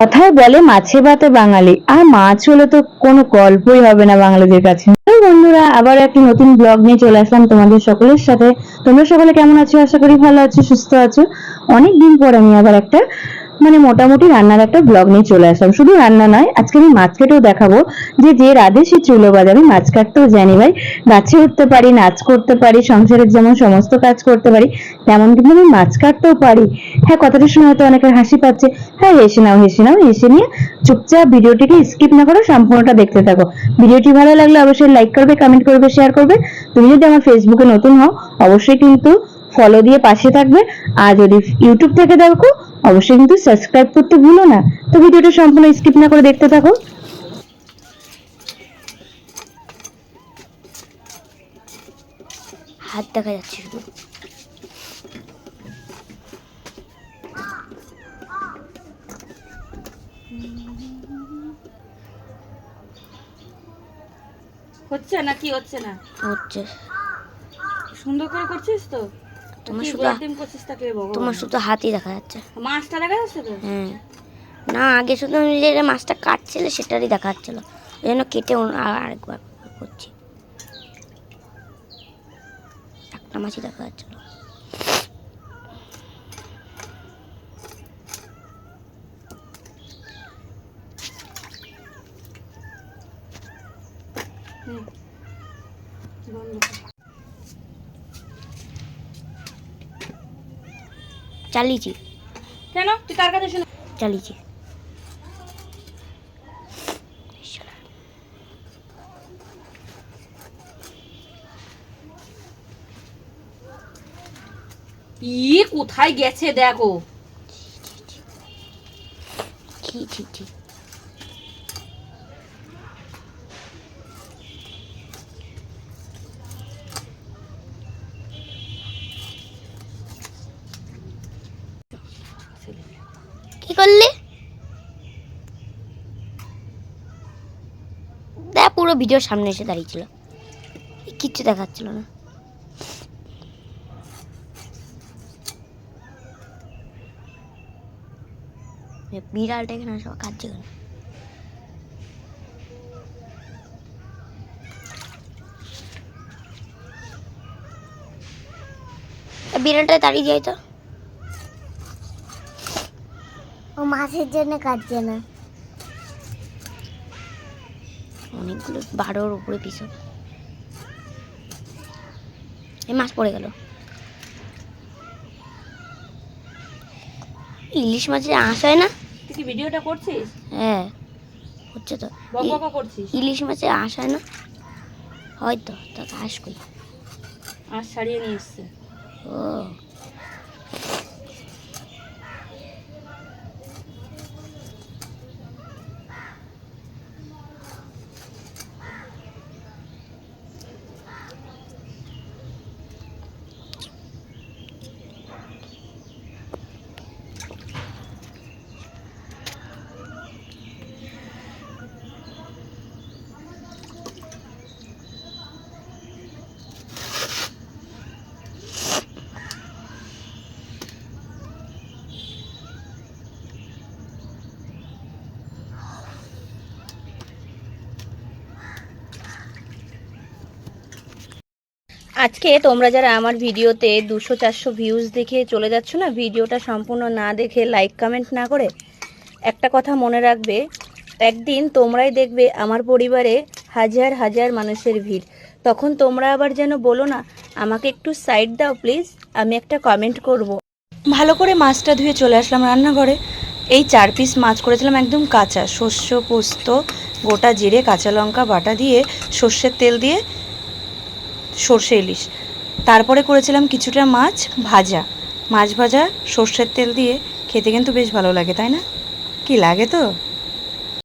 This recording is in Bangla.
কথায় বলে মাছে ভাতে বাঙালি। আর মাছ হলে তো কোনো গল্পই হবে না বাঙালিদের কাছে। বন্ধুরা, আবার একটি নতুন ব্লগ নিয়ে চলে আসলাম তোমাদের সকলের সাথে। তোমরা সকলে কেমন আছো? আশা করি ভালো আছো, সুস্থ আছো। অনেক দিন পর আমি আবার একটা মানে মোটামুটি রান্নার একটা ব্লগ নিয়ে চলে আসলাম। শুধু রান্না নয়, আজকে আমি মাছ কেটেও দেখাবো যে যে রাধে সে চুলো বাজে আমি মাছ কাটতেও জানি ভাই। গাছে উঠতে পারি, নাচ করতে পারি, সংসারের যেমন সমস্ত কাজ করতে পারি, তেমন কিন্তু আমি মাছ কাটতেও পারি। হ্যাঁ কথাটা শুনে হয়তো অনেকের হাসি পাচ্ছে। হ্যাঁ হেসে নাও হেসে নাও, হেসে নিয়ে চুপচাপ ভিডিওটিকে স্কিপ না করো সম্পূর্ণটা দেখতে থাকো। ভিডিওটি ভালো লাগলে অবশ্যই লাইক করবে কমেন্ট করবে শেয়ার করবে। তুমি যদি আমার ফেসবুকে নতুন হও, অবশ্যই কিন্তু ফলো দিয়ে পাশে থাকবে। আর যদি ইউটিউব থেকে দেখো অবশ্যই কিন্তু সাবস্ক্রাইব করতে ভুলো না। তো ভিডিওটা সম্পূর্ণ স্কিপ না করে দেখতে থাকো। হাত দেখা যাচ্ছে শুধু। হচ্ছে না কি হচ্ছে না? হচ্ছে। সুন্দর করে করছিস তো? তোমার শুধু তোমার শুধু হাতই দেখা যাচ্ছে। মাছটা দেখা যাচ্ছে তো হ্যাঁ। না আগে শুধু আমি যে মাছটা কাটছিলে সেটারই দেখা যাচ্ছিল। ওই জন্য কেটে আরেকবার করছি। একটা মাছই দেখা যাচ্ছিল। হুম। বন্ধ কর। চালিয়েছি। কেন? তুই কার কাছে শুনে চালিয়েছি। ই কোথায় গেছে দেখো। ঠিক ঠিক ছি। কি করলি? দেখ, পুরো ভিডিওর সামনে এসে দাঁড়িয়েছিল। কিচ্ছু দেখাচ্ছিল না। বিড়ালটা এখানে সব খাচ্ছে বিড়ালটা দাঁড়িয়ে যায় তো। ও মাছের জন্য কাটছে না। অনেকগুলো বারোর উপরে পিস এই মাছ পড়ে গেল। ইলিশ মাছের আঁশ হয় না? তুই কি ভিডিওটা করছিস? হ্যাঁ হচ্ছে তো। বক ই- বকা করছিস? ইলিশ মাছের আঁশ হয় না? হয়তো তা আঁশ কই আর ছাড়িয়ে নিয়ে এসছে। ও। আজকে তোমরা যারা আমার ভিডিওতে দুশো চারশো ভিউজ দেখে চলে যাচ্ছ না, ভিডিওটা সম্পূর্ণ না দেখে লাইক কমেন্ট না করে একটা কথা মনে রাখবে, একদিন তোমরাই দেখবে আমার পরিবারে হাজার হাজার মানুষের ভিড় তখন তোমরা আবার যেন বলো না, আমাকে একটু সাইড দাও প্লিজ আমি একটা কমেন্ট করব। ভালো করে মাছটা ধুয়ে চলে আসলাম রান্নাঘরে এই চার পিস মাছ করেছিলাম একদম কাঁচা, শস্য পোস্ত, গোটা জিরে, কাঁচা লঙ্কা বাটা দিয়ে সর্ষের তেল দিয়ে সর্ষে ইলিশ। তারপরে করেছিলাম কিছুটা মাছ ভাজা। মাছ ভাজা সর্ষের তেল দিয়ে খেতে কিন্তু বেশ ভালো লাগে, তাই না? কি লাগে তো?